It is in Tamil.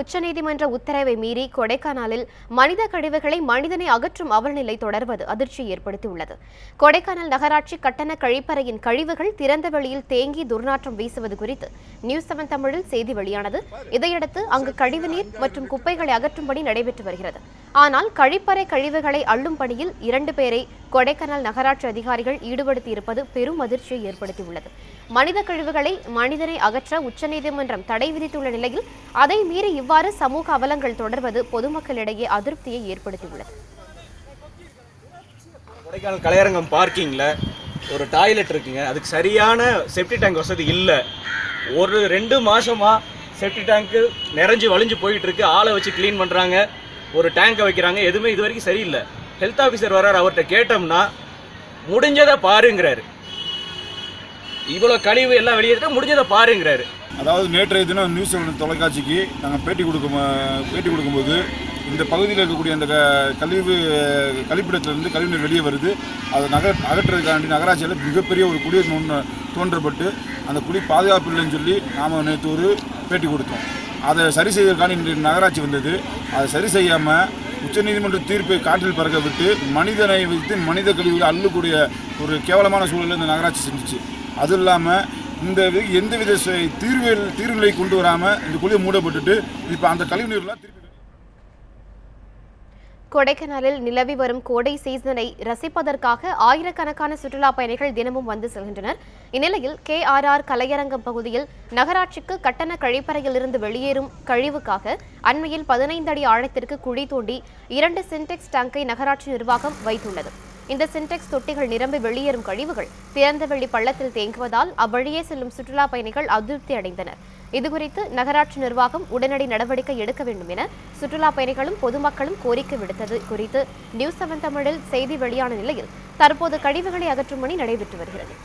உச்சநீதிமன்ற உத்தரவை மீறி கொடைக்கானலில் மனித கழிவுகளை மனிதனை அகற்றும் அவல்நிலை தொடர்வது அதிர்ச்சியை ஏற்படுத்தியுள்ளது. கொடைக்கானல் நகராட்சி கட்டண கழிப்பறையின் கழிவுகள் திறந்த வெளியில் தேங்கி துர்நாற்றம் வீசுவது குறித்து நியூஸ் செவன் தமிழில் செய்தி வெளியானது. இதையடுத்து அங்கு கழிவுநீர் மற்றும் குப்பைகளை அகற்றும்படி நடைபெற்று வருகிறது. ஆனால் கழிப்பறை கழிவுகளை அள்ளும் பணியில் இரண்டு பேரை கொடைக்கானல் நகராட்சி அதிகாரிகள் ஈடுபடுத்தியிருப்பது பெரும் அதிர்ச்சியை ஏற்படுத்தியுள்ளது. மனித கழிவுகளை மனிதனை அகற்ற உச்சநீதிமன்றம் தடை விதித்துள்ள நிலையில் அதை மீறி இவ்வாறு சமூக அவலங்கள் தொடர்வது பொதுமக்களிடையே அதிருப்தியை ஏற்படுத்தியுள்ளது. கொடைக்கானல் கலையரங்கம் பார்க்கிங்கில் ஒரு டாய்லெட் இருக்குங்க. அதுக்கு சரியான செப்டி டேங்க் வசதி இல்லை. ஒரு ரெண்டு மாதமாக செப்டி டேங்க்கு நிறைஞ்சு வழிஞ்சு போயிட்டுருக்கு. ஆளை வச்சு க்ளீன் பண்ணுறாங்க ஒரு டேங்கை வைக்கிறாங்க. எதுவுமே இது வரைக்கும் சரியில்லை. ஹெல்த் ஆஃபீஸர் வர்றார் அவர்கிட்ட கேட்டோம்னா முடிஞ்சதை பாருங்கிறாரு. இவ்வளோ கழிவு எல்லாம் வெளியேற்ற முடிஞ்சதை பாருங்கிறாரு. அதாவது நேற்றைய தினம் நியூஸ் செவன் தொலைக்காட்சிக்கு நாங்கள் பேட்டி கொடுக்கும் பேட்டி கொடுக்கும்போது இந்த பகுதியில் இருக்கக்கூடிய அந்த க- கழிவு கழிப்பிடத்திலிருந்து கழிவுநீர் வெளியே வருது. அதை நக அகற்றுறதுக்காண்டி நகராட்சியில் மிகப்பெரிய ஒரு குழி தோன்ற தோன்றப்பட்டு அந்த குடி பாதுகாப்பு இல்லைன்னு சொல்லி நாம் நேற்று ஒரு பேட்டி கொடுத்தோம். அதை சரி செய்வதற்கான இன்றைய நகராட்சி வந்தது. அதை சரி செய்யாமல் உச்சநீதிமன்ற தீர்ப்பை காற்றில் பறக்க விட்டு மனிதனை வைத்து மனித கழிவுகளை அள்ளக்கூடிய ஒரு கேவலமான சூழலை இந்த நகராட்சி செஞ்சுச்சு. அதுவும் இல்லாமல் இந்த எந்தவித தீர்வு தீர்வுகளை கொண்டு வராமல் இந்த குழியை மூடப்பட்டுட்டு இப்போ அந்த கழிவுநீர்லாம் திருப்பி கொடைக்கானலில் நிலவி வரும் கோடை சீசனை ரசிப்பதற்காக ஆயிரக்கணக்கான சுற்றுலா பயணிகள் தினமும் வந்து செல்கின்றனர். இந்நிலையில் கே ஆர் ஆர் கலையரங்கம் பகுதியில் நகராட்சிக்கு கட்டண கழிப்பறையிலிருந்து வெளியேறும் கழிவுக்காக அண்மையில் பதினைந்து அடி ஆழத்திற்கு குழி தோண்டி இரண்டு சின்டெக்ஸ் டேங்கை நகராட்சி நிர்வாகம் வைத்துள்ளது. இந்த சின்டெக்ஸ் தொட்டிகள் நிரம்பி வெளியேறும் கழிவுகள் திறந்தவெளி பள்ளத்தில் தேங்குவதால் அவ்வழியே செல்லும் சுற்றுலா பயணிகள் அதிருப்தி அடைந்தனர். இதுகுறித்து நகராட்சி நிர்வாகம் உடனடி நடவடிக்கை எடுக்க வேண்டும் என சுற்றுலா பயணிகளும் பொதுமக்களும் கோரிக்கை விடுத்தது குறித்து நியூஸ் செவன் தமிழில் செய்தி வெளியான நிலையில் தற்போது கழிவுகளை அகற்றும் பணி நடைபெற்று வருகிறது.